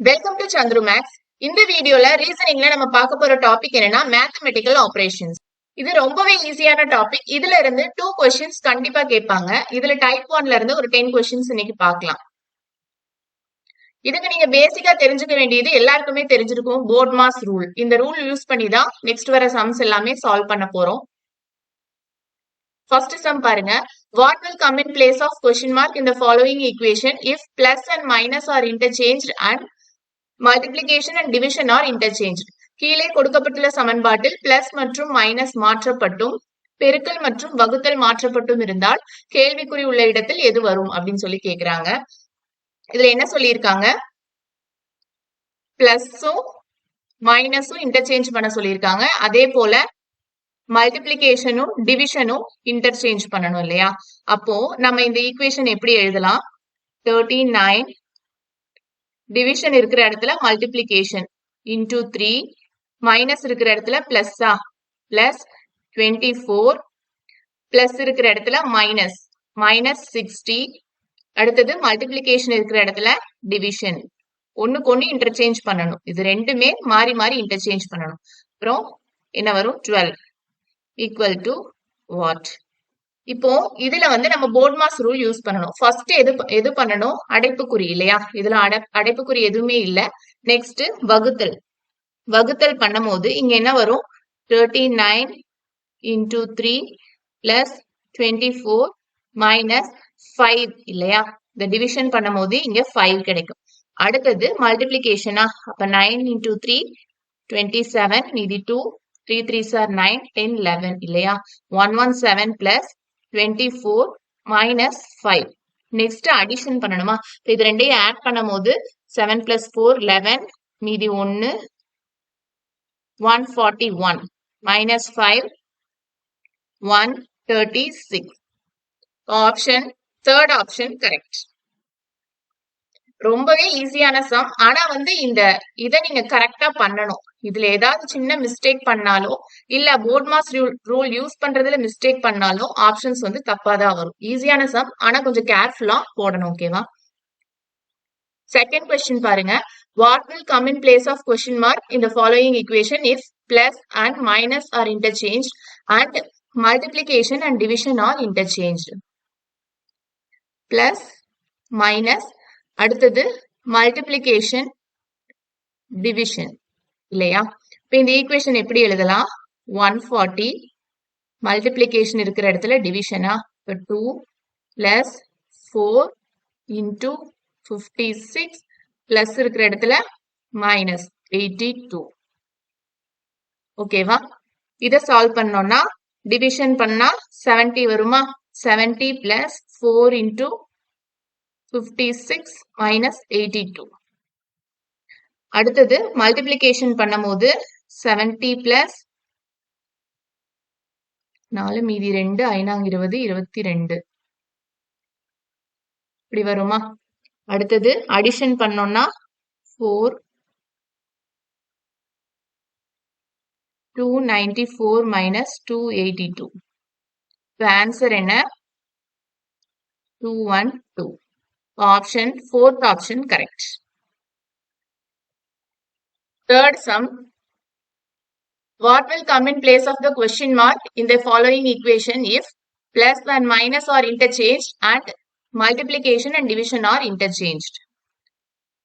Welcome to Chandru maths இந்த வீடியோல ரீசனிங்ல நம்ம பார்க்க போற டாபிக் என்னன்னா மேத்தமெட்டிக்கல் ஆபரேஷன்ஸ் இது ரொம்பவே ஈஸியான டாபிக் இதுல இருந்து டூ கொஸ்டின்ஸ் கண்டிப்பா கேட்பாங்க. இதுல டைப் ஒன்ல இருந்து ஒரு டென் கொஸ்டின்ஸ் இன்னைக்கு பார்க்கலாம். இதுக்கு நீங்க பேசிக்கா தெரிஞ்சுக்க வேண்டியது எல்லாருக்குமே தெரிஞ்சிருக்கும் போர்ட் மாஸ் ரூல் இந்த ரூல் யூஸ் பண்ணி தான் நெக்ஸ்ட் வர சம்ஸ் எல்லாமே சால்வ் பண்ண போறோம். ஃபர்ஸ்ட் சம் பாருங்க. What will come in place of question mark இந்த following equation if plus and minus are interchange and multiplication and division are interchange கீழே கொடுக்கப்பட்டுள்ள சமன்பாட்டில் பிளஸ் மற்றும் மைனஸ் மாற்றப்பட்டும் பெருக்கல் மற்றும் வகுத்தல் மாற்றப்பட்டும் இருந்தால் கேள்விக்குறி உள்ள இடத்தில் எது வரும் அப்படின்னு சொல்லி கேக்குறாங்க. இதுல என்ன சொல்லியிருக்காங்க? பிளஸும் மைனஸும் இன்டர்சேஞ்ச் பண்ண சொல்லியிருக்காங்க. அதே போல மல்டிப்ளிகேஷனும் டிவிஷனும் இன்டர்சேஞ்ச் பண்ணணும் இல்லையா? அப்போ நம்ம இந்த ஈக்குவேஷன் எப்படி எழுதலாம்? தேர்ட்டி நைன் டிவிஷன் இருக்கிற இடத்துல மல்டிப்ளிகேஷன் இன்டூ த்ரீ மைனஸ் இருக்கிற இடத்துல பிளஸ்ஸா பிளஸ் டுவெண்ட்டி ஃபோர் பிளஸ் இருக்கிற இடத்துல மைனஸ் மைனஸ் சிக்ஸ்டி அடுத்தது மல்டிப்ளிகேஷன் இருக்கிற இடத்துல டிவிஷன் ஒன்னுக்கு ஒண்ணு இன்டர்சேஞ்ச் பண்ணணும். இது ரெண்டுமே மாறி மாறி இன்டர்சேஞ்ச் பண்ணணும். அப்புறம் என்ன வரும்? டுவெல் ஈக்குவல் டு வாட் இப்போ இதுல வந்து நம்ம போர்ட் மாஸ் ரூல் யூஸ் பண்ணணும். ஃபர்ஸ்ட் எது எது பண்ணணும்? அடைப்புக்குறி இல்லையா? இதுல அடை அடைப்புக்குறி எதுவுமே இல்ல. நெக்ஸ்ட் வகுத்தல். வகுத்தல் பண்ணும் போது இங்க என்ன வரும்? Thirty nine into three plus twenty four minus five இல்லையா? இந்த டிவிஷன் பண்ணும் போது இங்க ஃபைவ் கிடைக்கும். அடுத்தது மல்டிப்ளிகேஷனா அப்ப nine into three twenty seven மீதி two three three sir nine ten eleven இல்லையா? One one seven plus twenty four minus five next addition பண்ணணுமா இது ரெண்டையும் ஆட் பண்ணும் போது செவன் பிளஸ் ஃபோர் லெவன் மீதி ஒன்று one forty one minus five one thirty six option third option correct ரொம்பவே ஈஸியான சம் ஆனா வந்து இந்த இதை நீங்க கரெக்டா பண்ணணும். இதுல ஏதாவது சின்ன மிஸ்டேக் பண்ணாலோ இல்ல போர்ட் மாஸ் ரூல் யூஸ் பண்றதுல மிஸ்டேக் பண்ணாலோ ஆப்ஷன்ஸ் வந்து தப்பா தான் வரும். ஈஸியான சம் ஆனா கொஞ்சம் கேர்ஃபுல்லா போடணும் ஓகேவா செகண்ட் கொஸ்டின் பாருங்க. What will come in place of question mark இந்த following equation if plus and minus are interchange and multiplication and division are interchange plus minus அடுத்தது மல்டிப்ளிகேஷன் டிவிஷன் இல்லையா? இப்போ இந்த ஈக்குவேஷன் எப்படி எழுதலாம்? ஒன் ஃபார்ட்டி மல்டிப்ளிகேஷன் இருக்கிற இடத்துல டிவிஷனா இப்போ two plus four into fifty six plus இருக்கிற இடத்துல மைனஸ் எயிட்டி டூ ஓகேவா இதை சால்வ் பண்ணோம்னா டிவிஷன் பண்ணா செவன்டி வருமா? Seventy plus four into fifty six minus eighty two அடுத்தது மல்டிப்ளிகேஷன் பண்ணும்போது செவன்டி பிளஸ் நாலு மீதி ரெண்டு ஐநாங்க இருபது இருபத்தி ரெண்டு. இப்படி வருமா? அடுத்தது அடிஷன் பண்ணோம்னா four two ninety four minus two eighty two இப்போ ஆன்சர் என்ன? Two one two option fourth option correct Third sum. What will come in place of the question mark in the following equation if plus and minus are interchanged and multiplication and division are interchanged?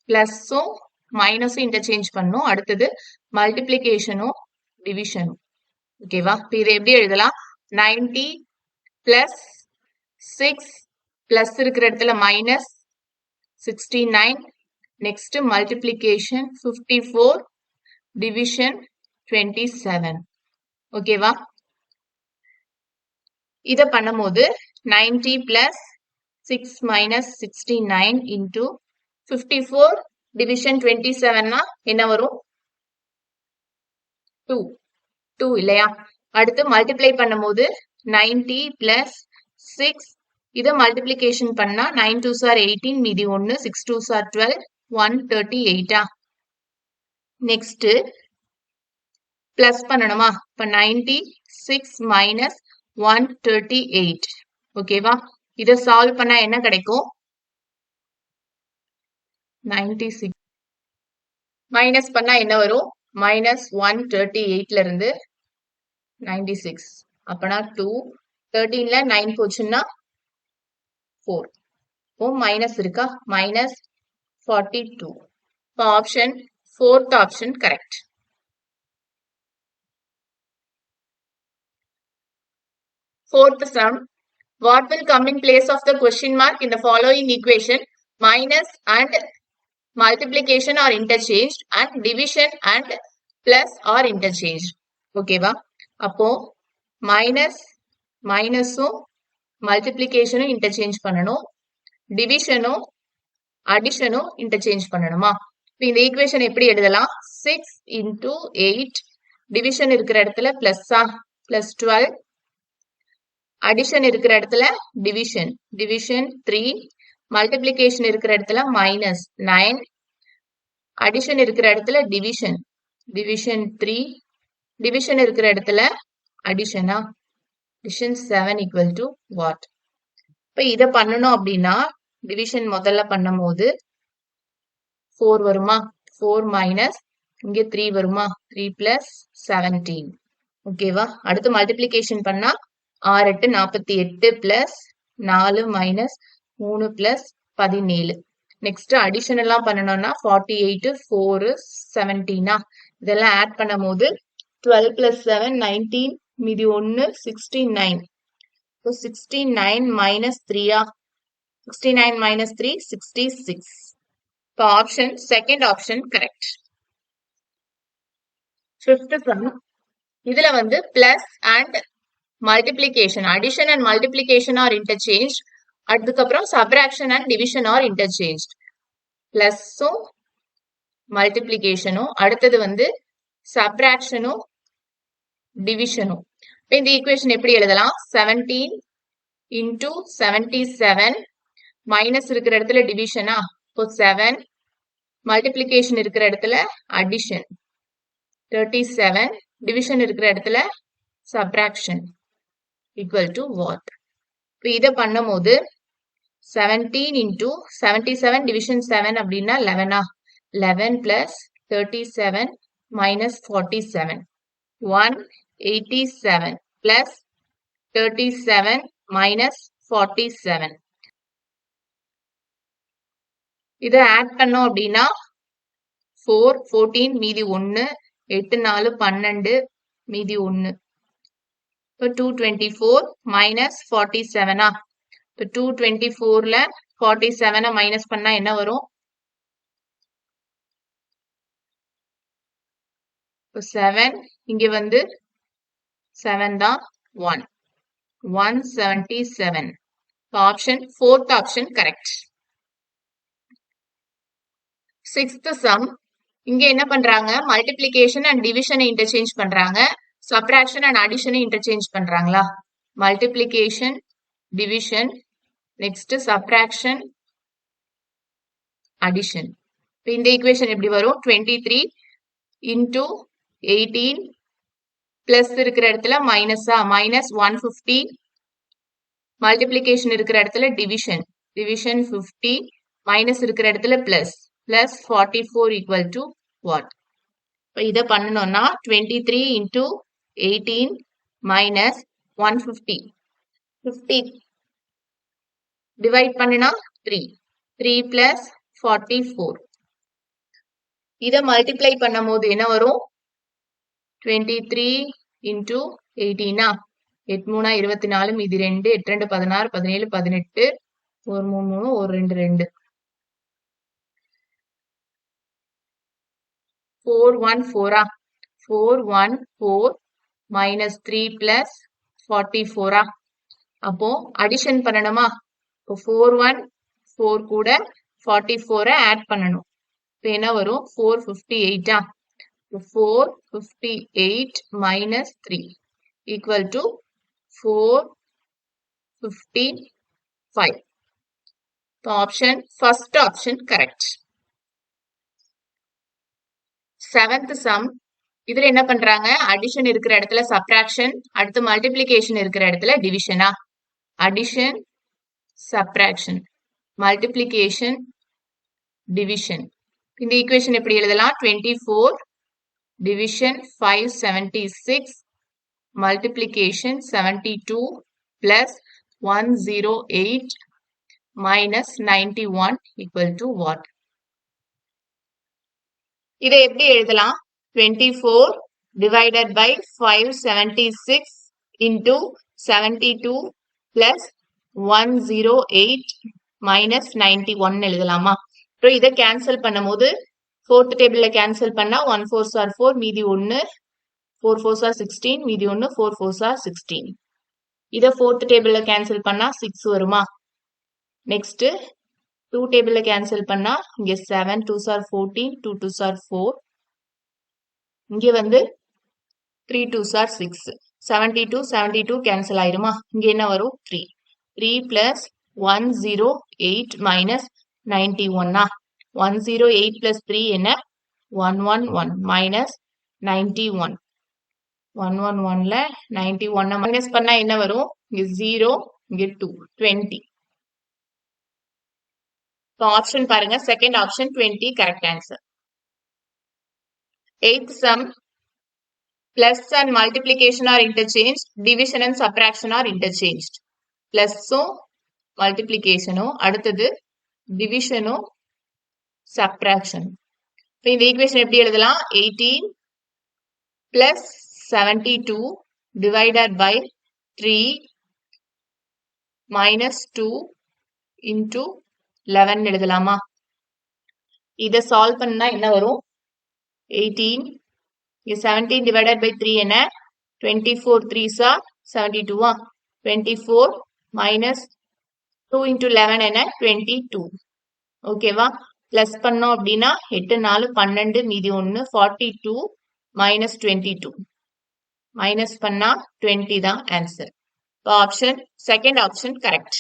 பிளஸும் மைனஸும் interchange பண்ணும் அடுத்தது மல்டிப்ளிகேஷனும் டிவிஷனும் ஓகேவா இப்போ இதை எப்படி எழுதலாம் ninety plus six plus இருக்கிற இடத்துல minus sixty nine next multiplication fifty four division twenty seven ஓகேவா இதை பண்ணும்போது ninety plus six minus sixty nine into fifty four division twenty seven என்ன வரும்? டூ டூ இல்லையா? அடுத்து மல்டிப்ளை பண்ணும்போது நைன்டி பிளஸ் சிக்ஸ் இதை மல்டிப்ளிகேஷன் பண்ணா நைன் டூ சார் எயிட்டீன் மீதி ஒன்று six two sir twelve one thirty எயிட்டா நெக்ஸ்ட் பிளஸ் பண்ணணுமா? இப்ப ninety six minus one thirty eight ஓகேவா இதை சால்வ் பண்ணா என்ன கிடைக்கும்? நைன்டி சிக்ஸ் மைனஸ் பண்ணா என்ன வரும்? மைனஸ் ஒன் தேர்ட்டி எயிட்ல இருந்து நைன்டி சிக்ஸ் அப்பனா டூ தேர்ட்டீன்ல நைன் போச்சுன்னா ஃபோர் ஓ மைனஸ் இருக்கா மைனஸ் ஃபார்ட்டி டூ இப்போ option fourth option correct Fourth sum. What will come in place of the question mark in the following equation? Minus and multiplication are interchanged and division and plus are interchanged. ஓகேவா அப்போ minus மைனஸும் மல்டிப்ளிகேஷனும் interchange பண்ணணும். டிவிஷனும் அடிஷனும் interchange பண்ணணுமா? இப்போ இந்த equation எப்படி எழுதலாம்? Six into eight division இருக்கிற இடத்துல பிளஸ்ஸா பிளஸ் டுவெல் அடிஷன் இருக்கிற இடத்துல டிவிஷன் டிவிஷன் த்ரீ மல்டிப்ளிகேஷன் இருக்கிற இடத்துல மைனஸ் நைன் அடிஷன் இருக்கிற இடத்துல டிவிஷன் டிவிஷன் த்ரீ டிவிஷன் இருக்கிற இடத்துல அடிஷனா division seven equal to what இப்போ இதை பண்ணணும் அப்படின்னா டிவிஷன் முதல்ல பண்ணும் போது ஃபோர் வருமா? ஃபோர் மைனஸ் இங்கே த்ரீ வருமா? த்ரீ பிளஸ் செவன்டீன் ஓகேவா அடுத்து மல்டிப்ளிகேஷன் பண்ணா ஆறு எட்டு நாற்பத்தி எட்டு பிளஸ் நாலு மைனஸ் மூணு பிளஸ் பதினேழு. நெக்ஸ்ட் அடிஷன் எல்லாம் பண்ணணும்னா ஃபார்ட்டி எயிட் ஃபோரு செவன்டீனா இதெல்லாம் ஆட் பண்ணும் போது டுவெல் பிளஸ் செவன் நைன்டீன் மீதி ஒன்று sixty nine so sixty nine minus த்ரீயா sixty nine minus three sixty six இப்போ option second option correct fifth sum இதுல வந்து plus and multiplication addition and multiplication are interchange அதுக்கப்புறம் subtraction and division are interchange பிளஸ்ஸும் மல்டிப்ளிகேஷனும் அடுத்தது வந்து சப்ராக்ஷனும் டிவிஷனும் இப்போ இந்த ஈக்குவேஷன் எப்படி எழுதலாம்? Seventeen into seventy seven minus இருக்கிற இடத்துல டிவிஷனா இப்போ செவன் மல்டிப்ளிகேஷன் இருக்கிற இடத்துல அடிஷன் தேர்ட்டி செவன் டிவிஷன் இருக்கிற இடத்துல சப்ராக்ஷன் ஈக்குவல் டு வாட் இப்போ இதை பண்ணும்போது seventeen into seventy seven division seven அப்படின்னா லெவனா eleven plus thirty seven minus forty seven one eighty seven plus thirty seven minus forty seven இதை add பண்ணோம் அப்படின்னா four fourteen மீதி ஒன்று எட்டு நாலு பன்னெண்டு மீதி ஒன்று இப்போ two twenty four minus forty செவனா இப்போ டூ டுவெண்ட்டி ஃபோரில் ஃபார்ட்டி செவனை மைனஸ் பண்ணால் என்ன வரும்? இப்போ செவன் இங்கே வந்து செவன் தான் one one seventy seven option fourth option correct sixth sum இங்க என்ன பண்றாங்க? மல்டிப்ளிகேஷன் அண்ட் டிவிஷனை இன்டர்சேஞ்ச் பண்றாங்க. சப்ராக்ஷன் அண்ட் அடிஷனை இன்டர்சேஞ்ச் பண்றாங்களா? Multiplication division next subtraction addition இப்போ இந்த ஈக்குவேஷன் எப்படி வரும்? Twenty three into eighteen plus இருக்கிற இடத்துல மைனஸா மைனஸ் ஒன் ஃபிஃப்டி மல்டிப்ளிகேஷன் இருக்கிற இடத்துல டிவிஷன் டிவிஷன் ஃபிஃப்டி மைனஸ் இருக்கிற இடத்துல plus plus forty four equal to what இப்போ இதை பண்ணணும்னா twenty three into eighteen minus one fifty fifty divide பண்ணினா three three plus forty four இதை மல்டிப்ளை பண்ணும் போது என்ன வரும்? டுவெண்ட்டி த்ரீ இன்டூ எயிட்டீனா எட்டு மூணா இருபத்தி நாலு மீதி ரெண்டு எட்டு ரெண்டு பதினாறு பதினேழு பதினெட்டு ஒரு மூணு மூணு ஒரு ரெண்டு ரெண்டு. Four one ஃபோரா four one four minus three plus forty ஃபோரா அப்போ அடிஷன் பண்ணணுமா? இப்போ ஃபோர் ஒன் ஃபோர் கூட ஃபார்ட்டி ஃபோரை ஆட் பண்ணணும். இப்போ என்ன வரும்? Four fifty எயிட்டா four fifty eight minus three equal to four fifty five இப்போ option first option correct seventh sum இதுல என்ன பண்றாங்க? அடிஷன் இருக்கிற இடத்துல சப்ராக்ஷன் அடுத்து மல்டிப்ளிகேஷன் இருக்கிற இடத்துல டிவிஷனா அடிஷன் சப்ராக்ஷன் மல்டிப்ளிகேஷன் டிவிஷன் இந்த ஈக்குவேஷன் எப்படி எழுதலாம்? Twenty four division five multiplication six multiplication seventy two plus one zero eight minus one equal what இதை எப்படி எழுதலாம்? Twenty four divided by 576 into 72 plus 108 minus 91 எழுதலாமா? இதை கேன்சல் பண்ணும்போது ஃபோர்த் டேபிள்ல கேன்சல் பண்ணா ஒன் ஃபோர் சார் ஃபோர் மீதி ஒன்னு ஃபோர் ஃபோர் சார் சிக்ஸ்டீன் மீதி ஒன்னு ஃபோர் ஃபோர் சார் சிக்ஸ்டீன் இதை ஃபோர்த் டேபிள்ல கேன்சல் பண்ணா சிக்ஸ் வருமா? நெக்ஸ்ட் டூ டேபிள்ல கேன்சல் பண்ணா இங்க seven two sir fourteen two two sir four இங்க வந்து three two sir six seventy two seventy two cancel ஆயிருமா? இங்க என்ன வரும்? Three three plus one zero eight minus ninety ஒன்னா one zero eight plus three என்ன? One one one minus ninety one one one ஒன்ல ninety ஒன்னை minus பண்ணா என்ன வரும்? இங்க ஜீரோ இங்க டூ டுவெண்ட்டி ஆப்ஷன் பாருங்க. Second option twenty correct answer eighth sum plus and multiplication are interchanged division and subtraction are interchanged. பிளஸும் மல்டிப்ளிகேஷனும் அடுத்தது டிவிஷனும் சப்ராக்ஷன் இப்போ இந்த ஈக்குவேஷன் எப்படி எழுதலாம்? Eighteen plus seventy two divided by three minus two into eleven எழுதலாமா? இதை சால்வ் பண்ணா என்ன வரும்? எயிட்டீன் இங்க செவன்டீன் டிவைடட் பை த்ரீ என்ன? டுவெண்ட்டி ஃபோர் த்ரீ சார் செவன்டி டூவா twenty four minus two into eleven என்ன? டுவெண்ட்டி டூ ஓகேவா பிளஸ் பண்ணோம் அப்படின்னா எட்டு நாலு பன்னெண்டு மீதி ஒன்று forty two minus twenty two minus பண்ணா டுவெண்ட்டி தான் ஆன்சர் இப்போ option second option correct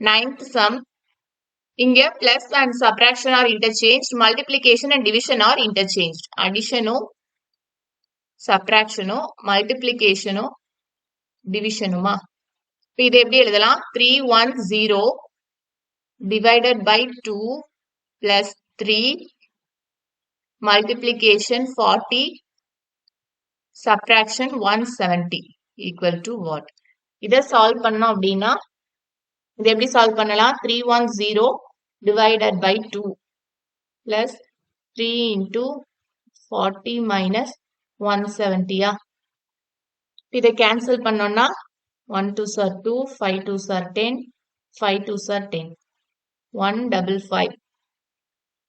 ninth sum இங்க plus and subtraction are interchange multiplication and division are interchange அடிஷனும் சப்ராக்ஷனும் மல்டிப்ளிகேஷனோ டிவிஷனுமா இப்போ இது எப்படி எழுதலாம்? Three one zero divided by two plus three multiplication forty subtraction one seventy equal to what இதை solve பண்ணோம் அப்படின்னா இது எப்படி சால்வ் பண்ணலாம்? Three one zero divided by two plus three into forty minus one செவன்ட்டியா இதை கேன்சல் பண்ணோம்னா one two sir two five two சார் ten five two sir ten one double five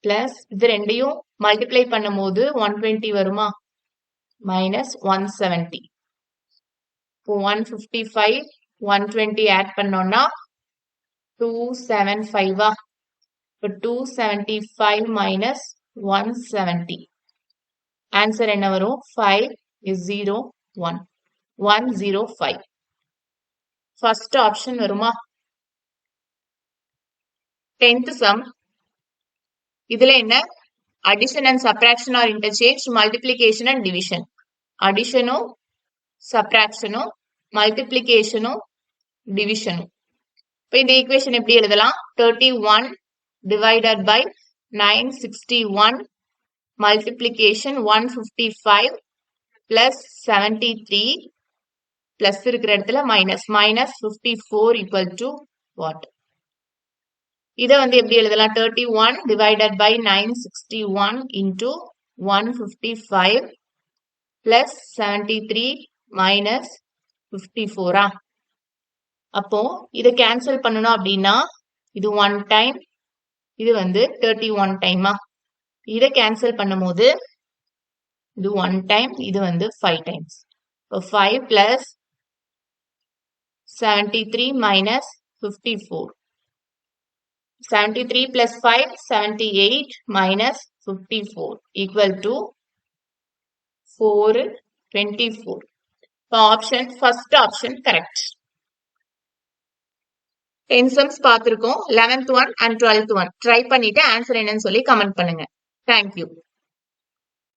plus இது ரெண்டையும் மல்டிப்ளை பண்ணும் போது ஒன் டுவெண்ட்டி வருமா? Minus one seventy இப்போ one fifty five one twenty add பண்ணோம்னா டூ செவன் ஃபைவா இப்போ two seventy five minus one seventy answer என்ன வரும்? Five is zero one one zero five first option வருமா? டென்த் சம் இதுல என்ன? Addition and subtraction are interchange multiplication and division அடிஷனும் சப்ராக்ஷனும் மல்டிப்ளிகேஷனும் டிவிஷனும் இப்போ இந்த ஈக்குவேஷன் எப்படி எழுதலாம்? Thirty one divided by nine sixty one multiplication one fifty five plus seventy three plus இருக்கிற இடத்துல minus minus fifty four equal to what இதை வந்து எப்படி எழுதலாம்? Thirty one divided by nine sixty one into one fifty five plus seventy three minus fifty ஃபோரா அப்போ இதை cancel பண்ணணும் அப்படின்னா இது ஒன் டைம் இது வந்து தேர்ட்டி ஒன் டைமா இதை கேன்சல் பண்ணும்போது இது ஒன் டைம் இது வந்து ஃபைவ் டைம்ஸ் இப்போ five plus seventy three minus fifty four seventy three plus five minus eight minus to four equal So option, first four இப்போ option first option correct ten பார்த்துருக்கோம். Eleventh one and twelfth one try பண்ணிட்டு answer என்னன்னு சொல்லி comment பண்ணுங்க. Thank you